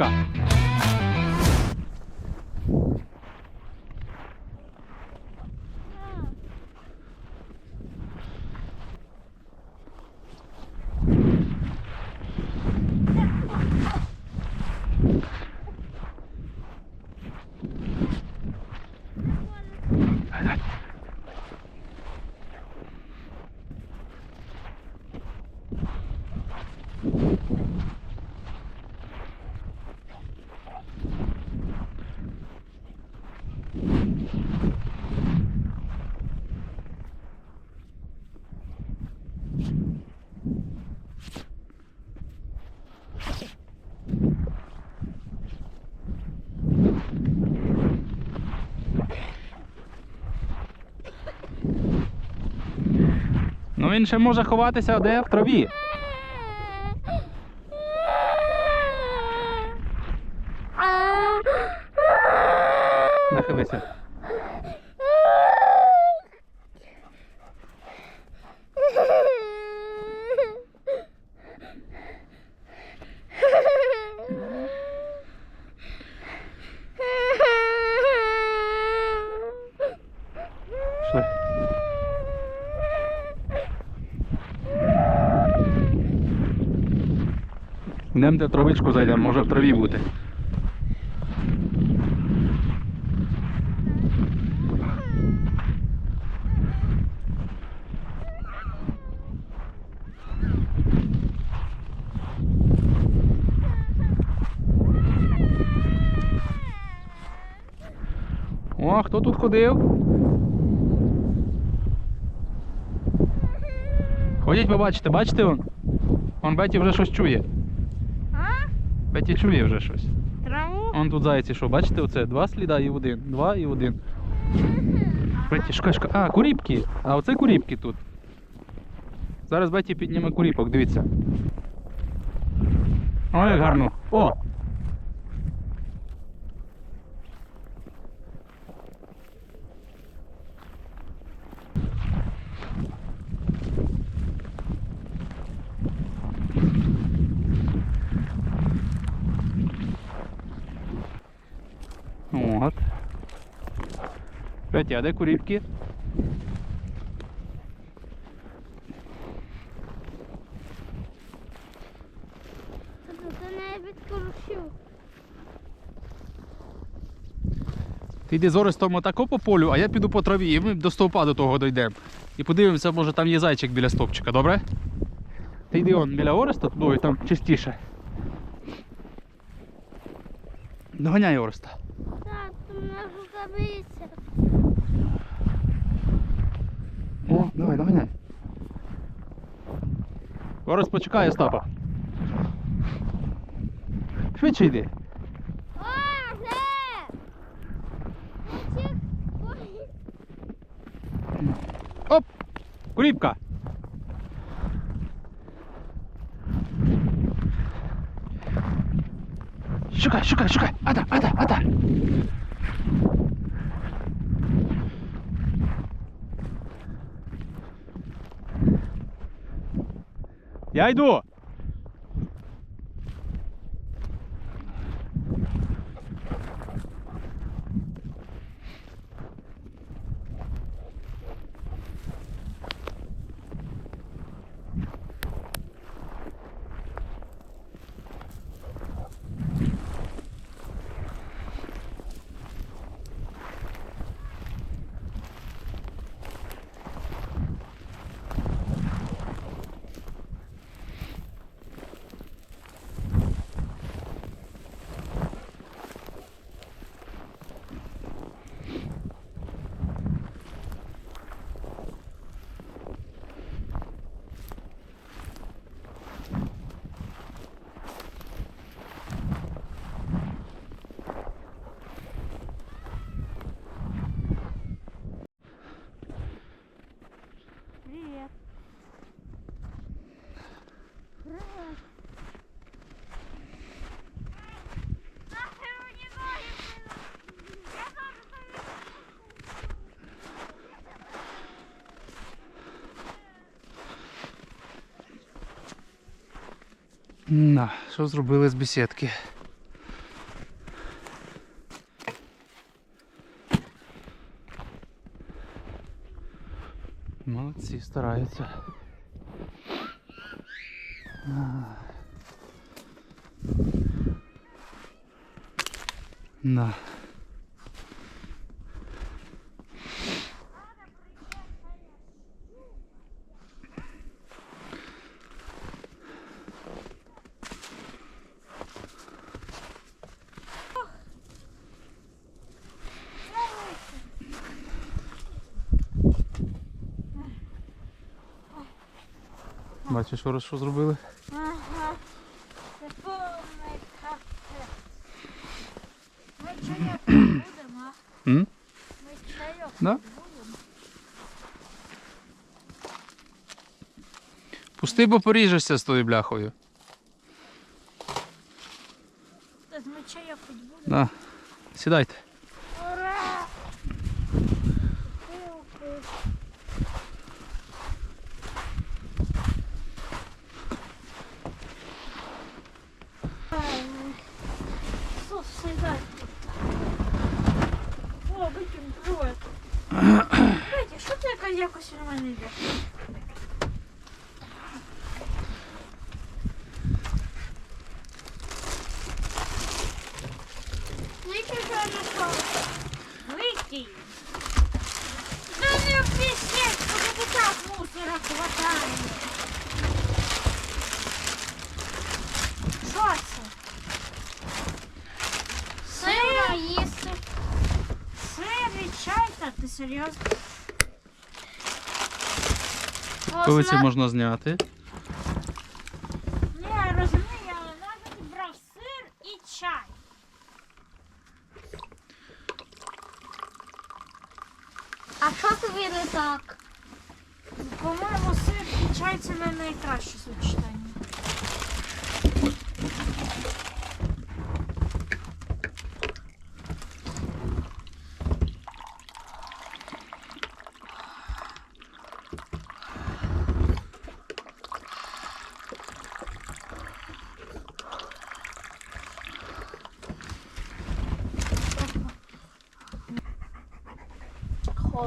куріпка. Ну він ще може ховатися де в траві. Йдемо де в травичку зайдемо, може в траві бути. О, хто тут ходив? Ходіть, побачите, бачите он? Он Беті вже щось чує. А? Беті чує вже щось. Траву? Он тут зайці, що, бачите, оце? Два сліда і один. Два і один. Беті, шукай, шукай. А, куріпки. А оце куріпки тут. Зараз Беті підніме куріпок, дивіться. О, як гарно. О! Петя, а де куріпки? Це не відкручу. Ти йди зорис тому тако по полю, а я піду по траві, і ми до стовпа до того дійдемо. І подивимося, може там є зайчик біля стовпчика, добре? Ти йди он біля Ореста, туди, там чистіше. Доганяй Ореста. Так, то мене рукавиця. О, давай, доганяй. Орест почекай Остапа. Швидше йди. Оп! Куріпка! Шукай, шукай, шукай! Ада, ада, ада! Я йду! На, що зробили з бесідки? Молодці, стараються. На. Бачиш, що, що зробили? Ага. Це повний капець. Ми чайок будемо. М? Ми чайок Да? будемо. Пусти, бо поріжешся з тою бляхою. Ми чайок будемо. Сідайте. Що ти якось нормально йде? Викинь, що я знайшов. Викинь. Да не в пісечку, не так мусора хватає. Що це? Сир їсти. Сир і чай, та ти серйозно? Коли це Можна- зняти? Ні, я розумію, але навіть брав сир і чай. А що тобі не так? По-моєму, сир і чай це не найкраще сочетання.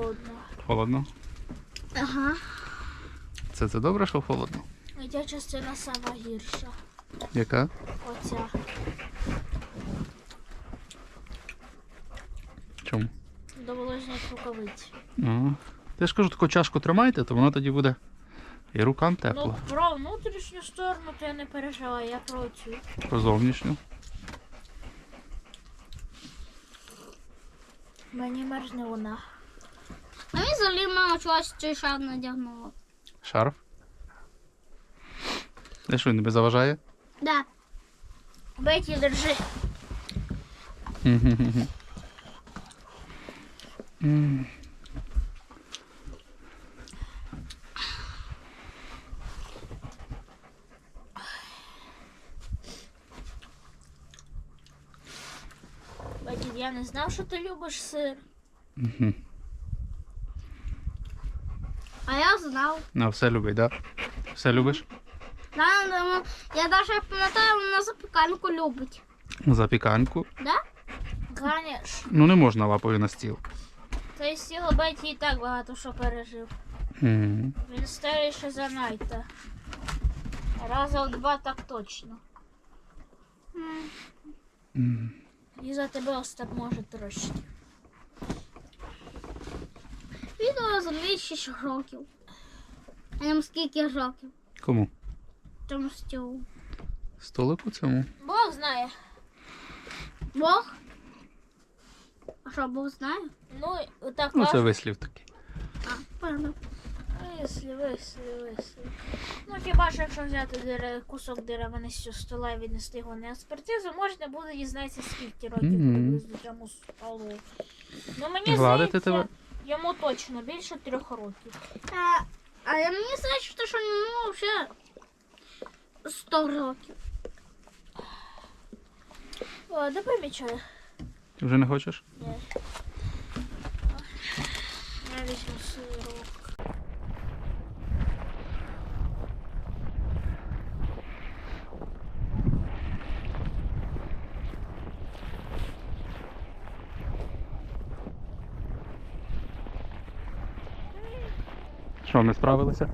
Холодно. Холодно. Ага. Це це добре, що холодно? Ця частина сама гірша. Яка? Оця. Чому? Довелось зняти рукавиці. Ага. Ти ж кажу, таку чашку тримайте, то воно тоді буде і рукам тепло. Ну, про внутрішню сторону то я не переживаю, я про цю. Про зовнішню. Мені мерзне вона. А мені взагалі мама чогось цей шар надягнула. Шарф. Де що, він тобі заважає? Да. Беті, держи. М. Беті, я не знав, що ти любиш сир. Мгм. А я знав. На, все любить, так? Да? Все любиш? Да, да, я навіть пам'ятаю, вона запіканку любить. Запіканку. Да? Ганяш. Ну не можна лапою на стіл. Цей стіл Беті і так багато що пережив. Мгм. Він старіше за Найта. Раза в два так точно. М. І за тебе Остап може трошки. Відео взагалі 6 років. А йому скільки років? Кому? Тому стілу. Столику цьому? Бог знає. Бог? А що, Бог знає? Ну, так Ну, це кажуть. вислів такий. А, певно. Вислі, вислі, вислі. Ну хіба що якщо взяти дере- кусок деревини з цього стола і віднести його на експертизу, можна буде дізнатися, скільки років Мгм. приблизно цьому столу. Ну мені Гладити здається, тебе? Йому точно більше трьох років. А, а я мені здається, що йому вже 100 років. О, де помічаю? Ти вже не хочеш? Ні. Я візьму сирок. Що, не справилися?